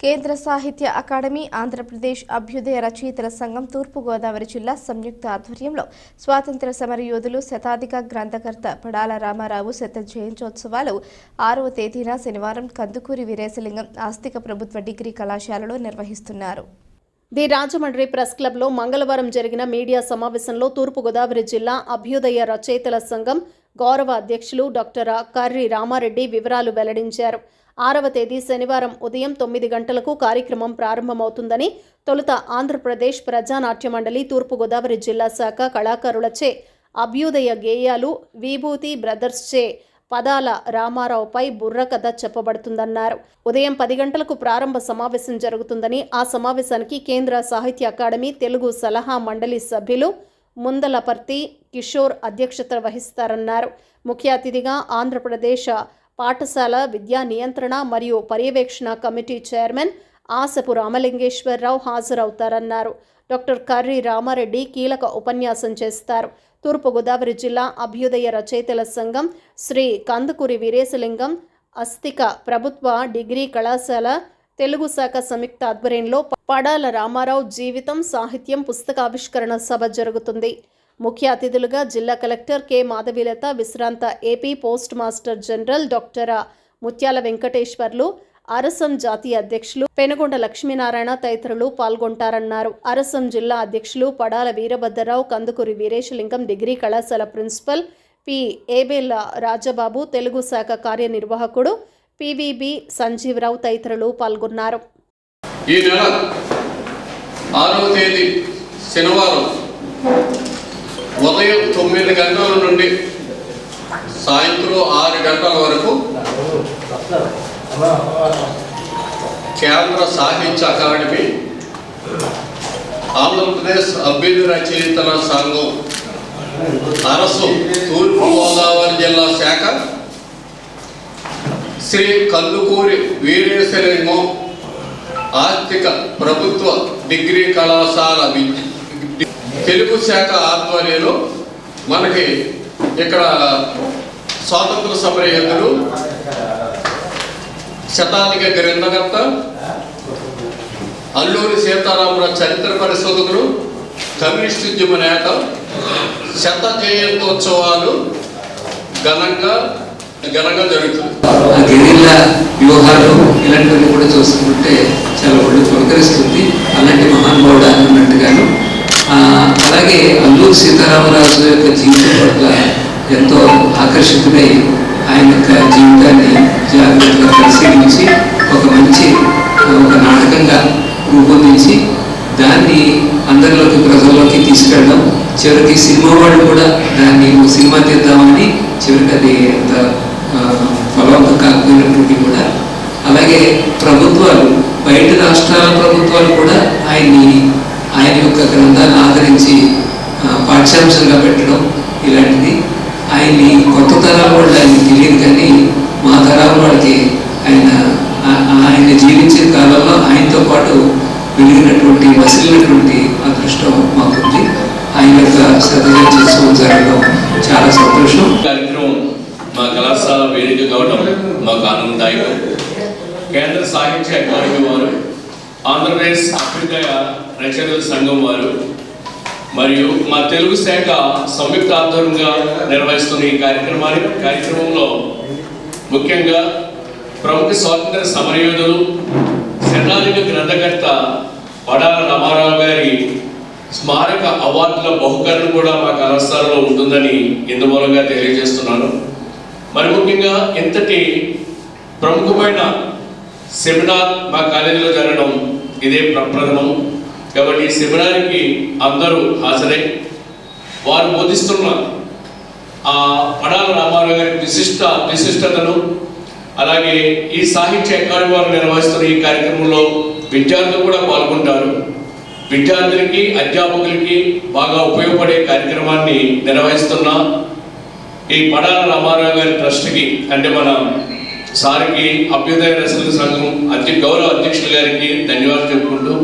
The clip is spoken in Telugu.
కేంద్ర సాహిత్య అకాడమీ ఆంధ్రప్రదేశ్ అభ్యుదయ రచయితల సంఘం తూర్పుగోదావరి జిల్లా సంయుక్త ఆధ్వర్యంలో స్వాతంత్ర సమరయోధులు శతాధిక గ్రంథకర్త పడాల రామారావు శత జయంత్యోత్సవాలు ఆరవ తేదీన శనివారం కందుకూరి వీరేశలింగం ఆస్తిక ప్రభుత్వ డిగ్రీ కళాశాలలో నిర్వహిస్తున్నారు. ది రాజమండ్రి ప్రెస్ క్లబ్లో మంగళవారం జరిగిన మీడియా సమావేశంలో తూర్పుగోదావరి జిల్లా అభ్యుదయ రచయితల సంఘం గౌరవ అధ్యక్షులు డాక్టర్ కర్రి రామారెడ్డి వివరాలు వెల్లడించారు. ఆరవ తేదీ శనివారం ఉదయం తొమ్మిది గంటలకు కార్యక్రమం ప్రారంభమవుతుందని తొలుత ఆంధ్రప్రదేశ్ ప్రజానాట్య మండలి తూర్పుగోదావరి జిల్లా శాఖ కళాకారులచే అభ్యుదయ గేయాలు విభూతి బ్రదర్స్చే పదాల రామారావుపై బుర్రకథ చెప్పబడుతుందన్నారు. ఉదయం పది గంటలకు ప్రారంభ సమావేశం జరుగుతుందని ఆ సమావేశానికి కేంద్ర సాహిత్య అకాడమీ తెలుగు సలహా మండలి సభ్యులు ముందలపర్తి కిషోర్ అధ్యక్షత వహిస్తారన్నారు. ముఖ్య అతిథిగా ఆంధ్రప్రదేశ్ పాఠశాల విద్యా నియంత్రణ మరియు పర్యవేక్షణ కమిటీ చైర్మన్ ఆసపు రామలింగేశ్వరరావు హాజరవుతారన్నారు. డాక్టర్ కర్రి రామారెడ్డి కీలక ఉపన్యాసం చేస్తారు. తూర్పుగోదావరి జిల్లా అభ్యుదయ రచయితల సంఘం శ్రీ కందుకూరి వీరేశలింగం అస్థిక ప్రభుత్వ డిగ్రీ కళాశాల తెలుగు శాఖ సంయుక్త ఆధ్వర్యంలో పడాల రామారావు జీవితం సాహిత్యం పుస్తకావిష్కరణ సభ జరుగుతుంది. ముఖ్య అతిథులుగా జిల్లా కలెక్టర్ కె. మాధవీలత విశ్రాంత AP post master general doctor Mutyala Venkateswarlu Arasam జాతీయ అధ్యక్షులు పెనుగొండ లక్ష్మీనారాయణ తదితరులు పాల్గొంటారన్నారు. అరసం జిల్లా అధ్యక్షులు పడాల వీరభద్రరావు కందుకూరి వీరేశలింగం డిగ్రీ కళాశాల ప్రిన్సిపల్ పి. ఏబేల రాజబాబు తెలుగు శాఖ కార్యనిర్వాహకుడు పివిబి సంజీవరావు తదితరులు పాల్గొన్నారు. ఈ నెల ఆరవ తేదీ శనివారం ఉదయం తొమ్మిది గంటల నుండి సాయంత్రం ఆరు గంటల వరకు కేంద్ర సాహిత్య అకాడమీ ఆంధ్రప్రదేశ్ అభ్యుదయ రచయితల సంఘం అరసు తూర్పు గోదావరి జిల్లా శాఖ శ్రీ కందుకూరి వీరేశలింగం ఆర్థిక ప్రభుత్వ డిగ్రీ కళాశాల తెలుగు శాఖ ఆధ్వర్యంలో మనకి ఇక్కడ స్వాతంత్ర సమరయోధులు శతాధిక గ్రంథకర్త అల్లూరి సీతారామరావు చరిత్ర పరిశోధకులు కమ్యూనిస్ట్ ఉద్యమ నేత శత జయంతోత్సవాలు ఘనంగా ఘనంగా జరుగుతుంది. వ్యూహాలు ఇలాంటివన్నీ కూడా చూసుకుంటే చాలా ఒళ్ళు పులకరిస్తుంది. అలాంటి మహానుభావుడు అన్నట్టుగాను ఆ, అలాగే అల్లూరు సీతారామరాజు యొక్క జీవితం పట్ల ఎంతో ఆకర్షితుడై ఆయన యొక్క జీవితాన్ని జాగ్రత్తగా పరిశీలించి ఒక మంచి ఒక నాటకంగా రూపొందించి దాన్ని అందరిలోకి ప్రజల్లోకి తీసుకెళ్ళడం. చివరికి సినిమా వాళ్ళు కూడా దాన్ని ఓ సినిమా తీద్దామని చివరికి అది అంత ఆ, కాకపోయినప్పటికీ కూడా. అలాగే ప్రభుత్వాలు బయట రాష్ట్రాల ప్రభుత్వాలు కూడా ఆయన్ని ఆయన యొక్క గ్రంథాన్ని ఆదరించి పాఠ్యాంశంగా పెట్టడం ఇలాంటిది. ఆయన్ని కొత్త తరాల వాళ్ళు ఆయనకి తెలియదు కానీ మా తరాల వాళ్ళకి ఆయన ఆ- ఆయన జీవించిన కాలంలో ఆయనతో పాటు వెలిగినటువంటి వసిలినటువంటి అదృష్టం మాకుంది. ఆయన యొక్క చేసుకోవడం జరగడం చాలా సంతోషం. మా కళాశాల వేదిక కావడం మాకు ఆనందదాయకం. కేంద్ర సాహిత్య అకాడమీ వారు ఆంధ్రప్రదేశ్ అభ్యుదయ రచనల సంఘం వారు మరియు మా తెలుగు శాఖ సంయుక్త ఆధ్వర్యంగా నిర్వహిస్తున్న ఈ కార్యక్రమాన్ని కార్యక్రమంలో ముఖ్యంగా ప్రముఖ స్వాతంత్ర సమరయోధులు శతాధిక గ్రంథకర్త వడాల రామారావు గారి స్మారక అవార్డుల బహుకరణ కూడా మా కళాశాలలో ఉంటుందని ఇందుమూలంగా తెలియజేస్తున్నాను. మరి ముఖ్యంగా ఇంతటి ప్రముఖమైన సెమినార్ మా కాలేజీలో జరగడం ఇదే ప్రప్రథమం కాబట్టి ఈ సెమినార్కి అందరూ హాజరై. వారు బోధిస్తున్న ఆ పడాల రామారావు గారి విశిష్ట విశిష్టతను అలాగే ఈ సాహిత్య అకాడమీ వారు నిర్వహిస్తున్న ఈ కార్యక్రమంలో విద్యార్థులు కూడా పాల్గొంటారు. విద్యార్థులకి అధ్యాపకులకి బాగా ఉపయోగపడే కార్యక్రమాన్ని నిర్వహిస్తున్న ఈ పడాల రామారావు గారి ట్రస్ట్కి అంటే మన సార్కి అభ్యుదయ రసల సంఘం అధ్య గౌరవ అధ్యక్షుల గారికి ధన్యవాదాలు చెప్పుకుంటూ